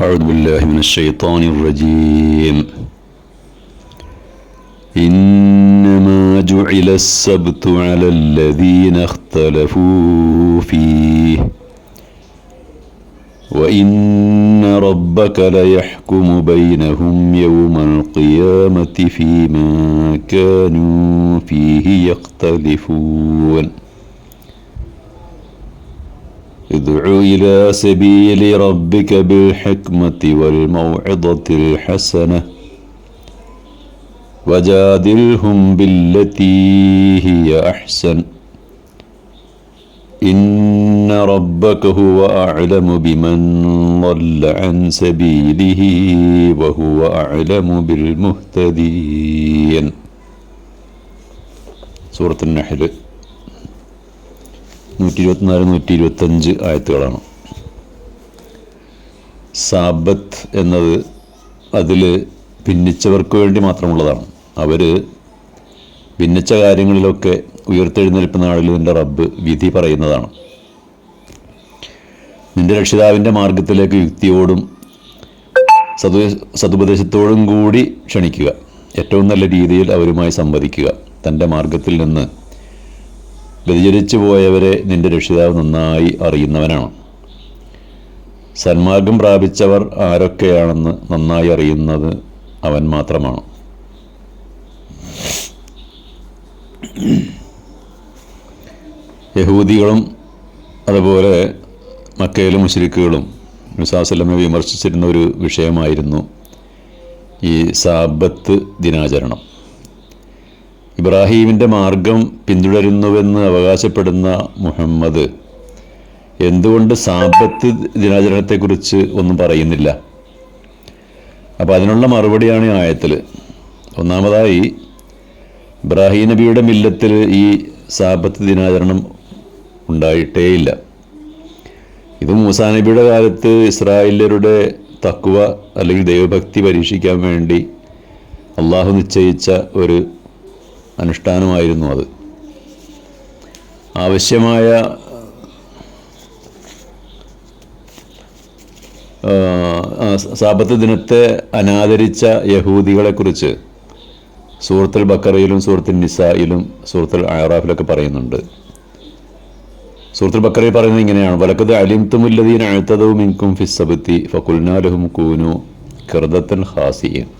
أعوذ بالله من الشيطان الرجيم. إنما جعل السبت على الذين اختلفوا فيه. وإن ربك ليحكم بينهم يوم القيامة فيما كانوا فيه يختلفون. ادع إلى سبيل ربك بالحكمة والموعظة الحسنة وجادلهم بالتي هي أحسن. إن ربك هو أعلم بمن ضل عن سبيله وهو أعلم بالمهتدين. سورة النحل. നൂറ്റി ഇരുപത്തിനാല് നൂറ്റി ഇരുപത്തഞ്ച് ആയത്തുകളാണ്. സാബത്ത് എന്നത് അതിൽ ഭിന്നിച്ചവർക്ക് വേണ്ടി മാത്രമുള്ളതാണ്. അവർ ഭിന്നിച്ച കാര്യങ്ങളിലൊക്കെ ഉയർത്തെഴുന്നേൽപ്പ് നാളിൽ നിന്റെ റബ്ബ് വിധി പറയുന്നതാണ്. നിന്റെ രക്ഷിതാവിന്റെ മാർഗത്തിലേക്ക് യുക്തിയോടും സതു സതുപദേശത്തോടും കൂടി ക്ഷണിക്കുക. ഏറ്റവും നല്ല രീതിയിൽ അവരുമായി സംവദിക്കുക. തന്റെ മാർഗത്തിൽ നിന്ന് വ്യതിചരിച്ചു പോയവരെ നിന്റെ രക്ഷിതാവ് നന്നായി അറിയുന്നവനാണ്. സന്മാർഗം പ്രാപിച്ചവർ ആരൊക്കെയാണെന്ന് നന്നായി അറിയുന്നത് അവൻ മാത്രമാണ്. യഹൂദികളും അതുപോലെ മക്കയിലെ മുസ്ലിക്കുകളും മുസാസല്ലമെ വിമർശിച്ചിരുന്ന ഒരു വിഷയമായിരുന്നു ഈ സാബത്ത് ദിനാചരണം. ഇബ്രാഹീമിന്റെ മാർഗം പിന്തുടരുന്നുവെന്ന് അവകാശപ്പെടുന്ന മുഹമ്മദ് എന്തുകൊണ്ട് സാമ്പത്ത് ദിനാചരണത്തെക്കുറിച്ച് ഒന്നും പറയുന്നില്ല? അപ്പോൾ അതിനുള്ള മറുപടിയാണ് ഈ ആയത്തിൽ ഒന്നാമതായി ഇബ്രാഹിം നബിയുടെ മില്ലത്തിൽ ഈ സാബത്ത് ദിനാചരണം ഉണ്ടായിട്ടേയില്ല. ഇത് മൂസാ നബിയുടെ കാലത്ത് ഇസ്രായേലരുടെ തക്കുവ അല്ലെങ്കിൽ ദൈവഭക്തി പരീക്ഷിക്കാൻ വേണ്ടി അള്ളാഹു നിശ്ചയിച്ച ഒരു അനുഷ്ഠാനമായിരുന്നു അത്. ആവശ്യമായ സാപത്ത് ദിനത്തെ അനാദരിച്ച യഹൂദികളെക്കുറിച്ച് സൂറത്തുൽ ബക്കറയിലും സൂറത്തുൽ നിസായിലും സൂറത്തുൽ അയറാഫിലൊക്കെ പറയുന്നുണ്ട്. സൂറത്തുൽ ബക്കറയിൽ പറയുന്നത് ഇങ്ങനെയാണ്. വലക്കത് അലിം അലിംതുമുല്ലദീൻ അഴുത്തതവും ഇൻകും ഫിസ്സബത്തി ഫക്കുൽനാലഹും കൂനു കിർദത്തൻ ഹാസിയൻ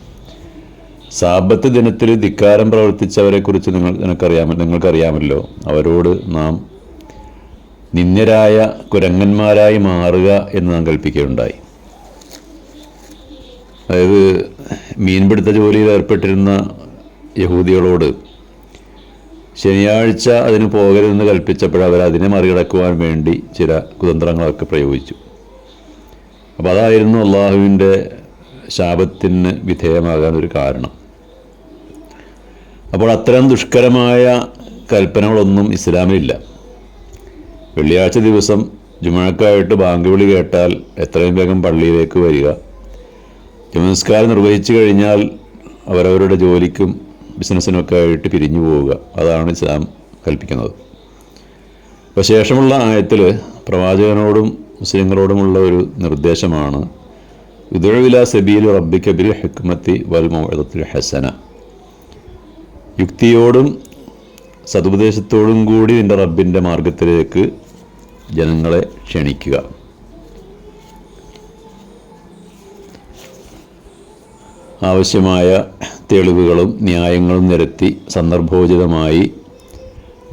സാബത്ത് ദിനത്തിൽ ധിക്കാരം പ്രവർത്തിച്ചവരെക്കുറിച്ച് നിങ്ങൾ നിനക്കറിയാമ നിങ്ങൾക്കറിയാമല്ലോ. അവരോട് നാം നിന്ദ്യരായ കുരങ്ങന്മാരായി മാറുക എന്ന് നാം കൽപ്പിക്കുകയുണ്ടായി. അതായത് മീൻപിടുത്ത ജോലിയിൽ ഏർപ്പെട്ടിരുന്ന യഹൂദികളോട് ശനിയാഴ്ച അതിന് പോകരുതെന്ന് കൽപ്പിച്ചപ്പോൾ അവർ അതിനെ മറികടക്കുവാൻ വേണ്ടി ചില കുതന്ത്രങ്ങളൊക്കെ പ്രയോഗിച്ചു. അപ്പോൾ അതായിരുന്നു അള്ളാഹുവിന്റെ ശാപത്തിന് വിധേയമാകാൻ ഒരു കാരണം. അപ്പോൾ അത്തരം ദുഷ്കരമായ കൽപ്പനകളൊന്നും ഇസ്ലാമിലില്ല. വെള്ളിയാഴ്ച ദിവസം ജുമാക്കായിട്ട് ബാങ്ക് വിളി കേട്ടാൽ എത്രയും വേഗം പള്ളിയിലേക്ക് വരിക. ജുമസ്കാരം നിർവഹിച്ചു കഴിഞ്ഞാൽ അവരവരുടെ ജോലിക്കും ബിസിനസ്സിനൊക്കെ ആയിട്ട് പിരിഞ്ഞു പോവുക. അതാണ് ഇസ്ലാം കൽപ്പിക്കുന്നത്. അപ്പോൾ ശേഷമുള്ള ആയത്തിൽ പ്രവാചകനോടും മുസ്ലിങ്ങളോടുമുള്ള ഒരു നിർദ്ദേശമാണ് ഉദഴവില സബീൽ റബ്ബിക്കബിൽ ഹെക്മത്തി വൽ മൗഴത്തിൽ ഹസന. യുക്തിയോടും സതുപദേശത്തോടും കൂടി നിന്റെ റബ്ബിന്റെ മാർഗത്തിലേക്ക് ജനങ്ങളെ ക്ഷണിക്കുക. ആവശ്യമായ തെളിവുകളും ന്യായങ്ങളും നിരത്തി സന്ദർഭോചിതമായി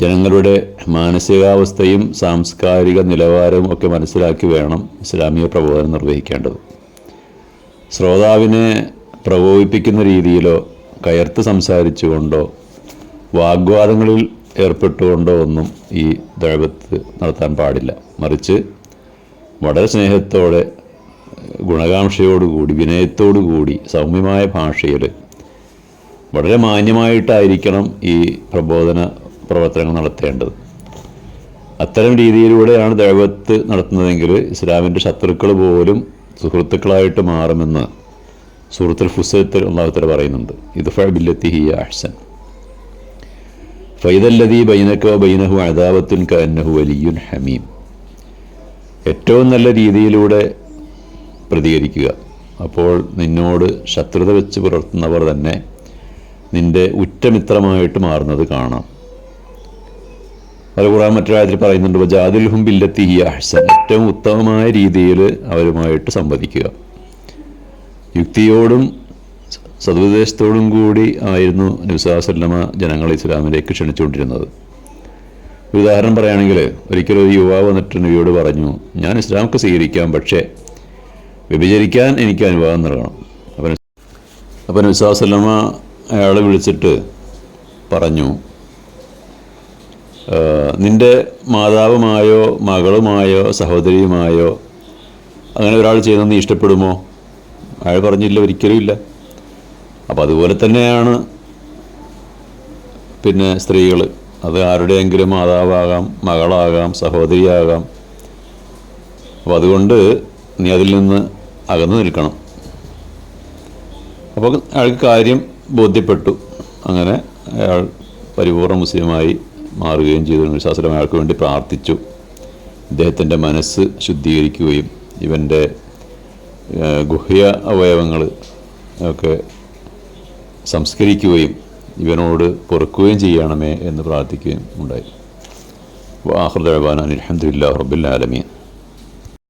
ജനങ്ങളുടെ മാനസികാവസ്ഥയും സാംസ്കാരിക നിലവാരവും ഒക്കെ മനസ്സിലാക്കി വേണം ഇസ്ലാമിക പ്രബോധനം നിർവഹിക്കേണ്ടത്. ശ്രോതാവിനെ പ്രകോപിപ്പിക്കുന്ന രീതിയിലോ കയർത്ത് സംസാരിച്ചുകൊണ്ടോ വാഗ്വാദങ്ങളിൽ ഏർപ്പെട്ടുകൊണ്ടോ ഒന്നും ഈ ദഴവത്ത് നടത്താൻ പാടില്ല. മറിച്ച് വളരെ സ്നേഹത്തോടെ ഗുണകാംക്ഷയോടുകൂടി വിനയത്തോടുകൂടി സൗമ്യമായ ഭാഷയിൽ വളരെ മാന്യമായിട്ടായിരിക്കണം ഈ പ്രബോധന പ്രവർത്തനങ്ങൾ നടത്തേണ്ടത്. അത്തരം രീതിയിലൂടെയാണ് ദൈവത്ത് നടത്തുന്നതെങ്കിൽ ഇസ്ലാമിന്റെ ശത്രുക്കൾ പോലും സുഹൃത്തുക്കളായിട്ട് മാറുമെന്ന് സൂറത്തുൽ ഫുസത്തിൽ ഒന്നാമത്തര പറയുന്നുണ്ട്. ഇത് ഫില്ലത്തി ഹിയ അഹ്സൻ. ഫൈദല്ലതി ബൈനക്കോ ബൈനഹു അദാവത്തുൻ കന്നഹു വലിയുൻ ഹമീം. ഏറ്റവും നല്ല രീതിയിലൂടെ പ്രതികരിക്കുക. അപ്പോൾ നിന്നോട് ശത്രുത വെച്ച് പുലർത്തുന്നവർ തന്നെ നിന്റെ ഉറ്റമിത്രമായിട്ട് മാറുന്നത് കാണാം. അത് ഖുറാൻ മറ്റൊരാഴ്ചയിൽ പറയുന്നുണ്ട് ബില്ലത്തി ഹി അഹ്സൻ. ഏറ്റവും ഉത്തമമായ രീതിയിൽ അവരുമായിട്ട് സംവദിക്കുക. യുക്തിയോടും സതുപദേശത്തോടും കൂടി ആയിരുന്നു നബ്സാസല്ലമ ജനങ്ങൾ ഇസ്ലാമിലേക്ക് ക്ഷണിച്ചുകൊണ്ടിരുന്നത്. ഒരു ഉദാഹരണം പറയുകയാണെങ്കിൽ ഒരിക്കലും ഒരു യുവാവ് വന്നിട്ട് നബിയോട് പറഞ്ഞു ഞാൻ ഇസ്ലാമൊക്കെ സ്വീകരിക്കാം പക്ഷേ വ്യഭിചരിക്കാൻ എനിക്ക് അനുവാദം നൽകണം. അപ്പം അപ്പം നബ്സാസല്ലമ അയാളെ വിളിച്ചിട്ട് പറഞ്ഞു നിന്റെ മാതാവുമായോ മകളുമായോ സഹോദരിയുമായോ അങ്ങനെ ഒരാൾ ചെയ്യുന്നത് നീ ഇഷ്ടപ്പെടുമോ? അയാൾ പറഞ്ഞില്ല ഒരിക്കലും ഇല്ല. അപ്പം അതുപോലെ തന്നെയാണ് പിന്നെ സ്ത്രീകൾ അത് ആരുടെയെങ്കിലും മാതാവാകാം മകളാകാം സഹോദരിയാകാം. അപ്പോൾ അതുകൊണ്ട് നീ അതിൽ നിന്ന് അകന്നു നിൽക്കണം. അപ്പോൾ അയാൾക്ക് കാര്യം ബോധ്യപ്പെട്ടു. അങ്ങനെ അയാൾ പരിപൂർണ മുസ്ലിമായി മാറുകയും ചെയ്തു. ശാസ്ത്രം അയാൾക്ക് വേണ്ടി പ്രാർത്ഥിച്ചു. ഇദ്ദേഹത്തിന്റെ മനസ്സ് ശുദ്ധീകരിക്കുകയും ഇവന്റെ ഗുഹ്യ അവയവങ്ങൾ ഒക്കെ സംസ്കരിക്കുകയും ഇവനോട് പൊറുക്കുകയും ചെയ്യണമേ എന്ന് പ്രാർത്ഥിക്കുകയും ഉണ്ടായി. വാഹൃദാൻ അലഹമുല്ലാ റബുല്ലാലമീൻ